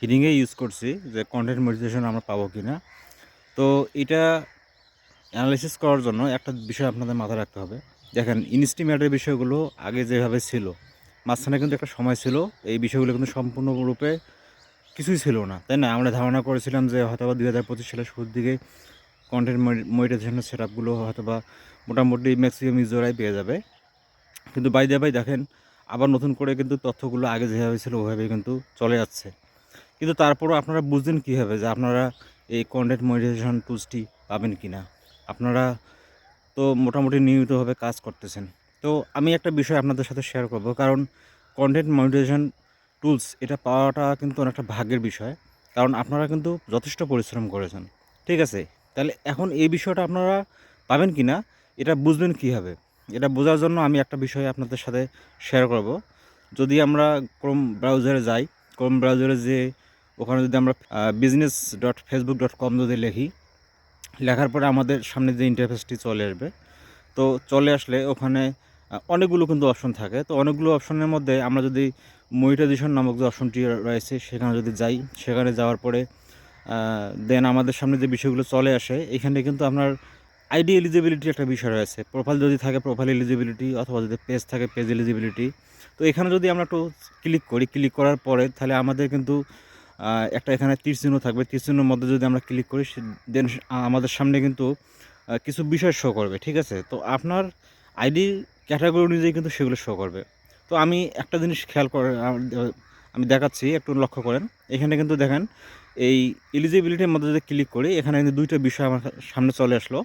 হিডিংয়ে use করছি যে content monetization আমরা পাবো কি না তো এটা অ্যানালাইসিস করার জন্য একটা বিষয় আপনাদের মাথায় রাখতে হবে। দেখেন ইনস্টিমেটের বিষয়গুলো আগে যেভাবে ছিল, মাঝখানে কিন্তু একটা সময় ছিল, এই বিষয়গুলো কিন্তু সম্পূর্ণরূপে কিছুই ছিল না, তাই না? আমরা ধারণা করেছিলাম যে হয়তো বা দুই হাজার পঁচিশ সালের শুরুর দিকে কন্টেন্ট মনিটাইজেশনের সেট আপগুলো হয়তো বা মোটামুটি ম্যাক্সিমাম ইউজারাই পেয়ে যাবে। কিন্তু বাই বাই দেখেন আবার নতুন করে কিন্তু তথ্যগুলো আগে যেভাবে ছিল ওইভাবে কিন্তু চলে যাচ্ছে। কিন্তু তারপরও আপনারা বুঝবেন কীভাবে যে আপনারা এই কন্টেন্ট মনিটাইজেশন টুলসটি পাবেন কি না আপনারা তো মোটামুটি নিয়মিতভাবে কাজ করতেছেন। তো আমি একটা বিষয় আপনাদের সাথে শেয়ার করব, কারণ কন্টেন্ট মনিটাইজেশন টুলস এটা পাওয়াটা কিন্তু অনেকটা ভাগ্যের বিষয়, কারণ আপনারা কিন্তু যথেষ্ট পরিশ্রম করেছেন। ঠিক আছে? তাহলে এখন এই বিষয়টা আপনারা পাবেন কি না এটা বুঝবেন কীভাবে? এটা বোঝার জন্য আমি একটা বিষয় আপনাদের সাথে শেয়ার করব। যদি আমরা ক্রোম ব্রাউজারে যাই ক্রোম ব্রাউজারে যে ওখানে যদি আমরা business dot Facebook dot com যদি লিখি, লেখার পরে আমাদের সামনে যে ইন্টারফেসটি চলে আসবে, তো চলে আসলে ওখানে অনেকগুলো কিন্তু অপশন থাকে। তো অনেকগুলো অপশনের মধ্যে আমরা যদি মনিটাইজেশন নামক যে অপশনটি রয়েছে, সেখানে যদি যাই, সেখানে যাওয়ার পরে দেন আমাদের সামনে যে বিষয়গুলো চলে আসে, এখানে কিন্তু আপনার আইডি এলিজিবিলিটি একটা বিষয় রয়েছে। প্রোফাইল যদি থাকে প্রোফাইল এলিজিবিলিটি অথবা যদি পেজ থাকে পেজ এলিজিবিলিটি তো এখানে যদি আমরা একটু ক্লিক করি ক্লিক করার পরে তাহলে আমাদের কিন্তু একটা এখানে তীর চিহ্ন থাকবে। তীর চিহ্নের মধ্যে যদি আমরা ক্লিক করি দেন আমাদের সামনে কিন্তু কিছু বিষয় শো করবে, ঠিক আছে? তো আপনার আইডি ক্যাটাগরি অনুযায়ী কিন্তু সেগুলো শো করবে। তো আমি একটা জিনিস খেয়াল করে, আমি দেখাচ্ছি, একটু লক্ষ্য করেন। এখানে কিন্তু দেখেন, এই এলিজিবিলিটির মধ্যে যদি ক্লিক করি, এখানে কিন্তু দুইটা বিষয় আমার সামনে চলে আসলো।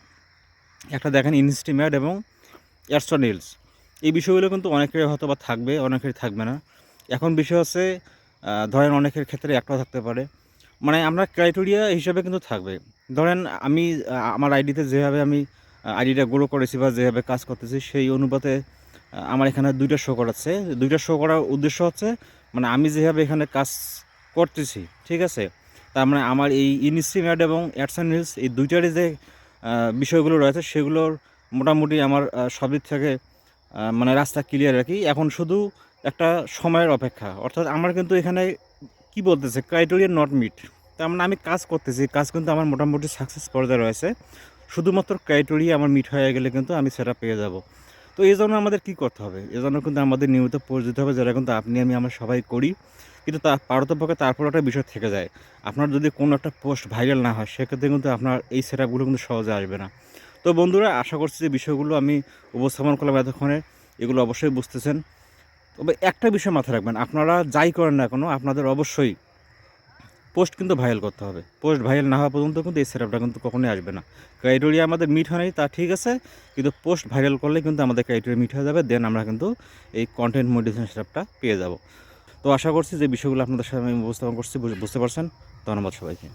একটা দেখেন ইনস্টিমেট এবং অ্যাডসন রিলস এই বিষয়গুলো কিন্তু অনেকের হয়তো বা থাকবে অনেকের থাকবে না। এখন বিষয় হচ্ছে ধরেন অনেকের ক্ষেত্রে একটাও থাকতে পারে। মানে আমরা ক্রাইটেরিয়া হিসাবে কিন্তু থাকবে। ধরেন আমি আমার আইডিতে যেভাবে আমি আইডিটা গ্রো করেছি বা যেভাবে কাজ করতেছি, সেই অনুপাতে আমার এখানে দুইটা শো করাচ্ছে দুইটা শো করার উদ্দেশ্য হচ্ছে মানে আমি যেভাবে এখানে কাজ করতেছি, ঠিক আছে? তার মানে আমার এই ইনস্টিমেট এবং অ্যাডসন রিলস এই দুইটারই যে বিষয়গুলো রয়েছে, সেগুলোর মোটামুটি আমার সব দিক থেকে মানে রাস্তা ক্লিয়ার রাখি এখন শুধু একটা সময়ের অপেক্ষা। অর্থাৎ আমার কিন্তু এখানে কি বলতেছে ক্রাইটেরিয়া নট মিট তার মানে আমি কাজ করতেছি, কাজ কিন্তু আমার মোটামুটি সাকসেস পর্যায়ে রয়েছে। শুধুমাত্র ক্রাইটেরিয়া আমার মিট হয়ে গেলে কিন্তু আমি সেটা পেয়ে যাব। তো এই জন্য আমাদের কী করতে হবে? এই জন্য কিন্তু আমাদের নিয়মিত পোস্ট দিতে হবে, যেটা কিন্তু আপনি আমি আমরা সবাই করি। কিন্তু তা পারতপক্ষে তারপর একটা বিষয় থেকে যায়। আপনার যদি কোনো একটা পোস্ট ভাইরাল না হয়, সেক্ষেত্রে কিন্তু আপনার এই সেট কিন্তু সহজে আসবে না। তো বন্ধুরা, আশা করছি যে বিষয়গুলো আমি উপস্থাপন করলাম এতক্ষণে, এগুলো অবশ্যই বুঝতেছেন। তবে একটা বিষয় মাথায় রাখবেন, আপনারা যাই করেন না কোনো, আপনাদের অবশ্যই পোস্ট কিন্তু ভাইরাল করতে হবে। পোস্ট ভাইরাল না হওয়া পর্যন্ত কিন্তু এই সেটআপটা কিন্তু কখনোই আসবে না। ক্রাইটেরিয়া আমাদের মিট হয় নাই, তা ঠিক আছে। কিন্তু পোস্ট ভাইরাল করলে কিন্তু আমাদের ক্রাইটেরিয়া মিট হয়ে যাবে দেন আমরা কিন্তু এই কন্টেন্ট মডিটেশন সেটআপটা পেয়ে যাব। তো আশা করছি যে বিষয়গুলো আপনাদের সাথে আমি উপস্থাপন করছি, বুঝ- বুঝতে পারছেন। ধন্যবাদ সবাইকে।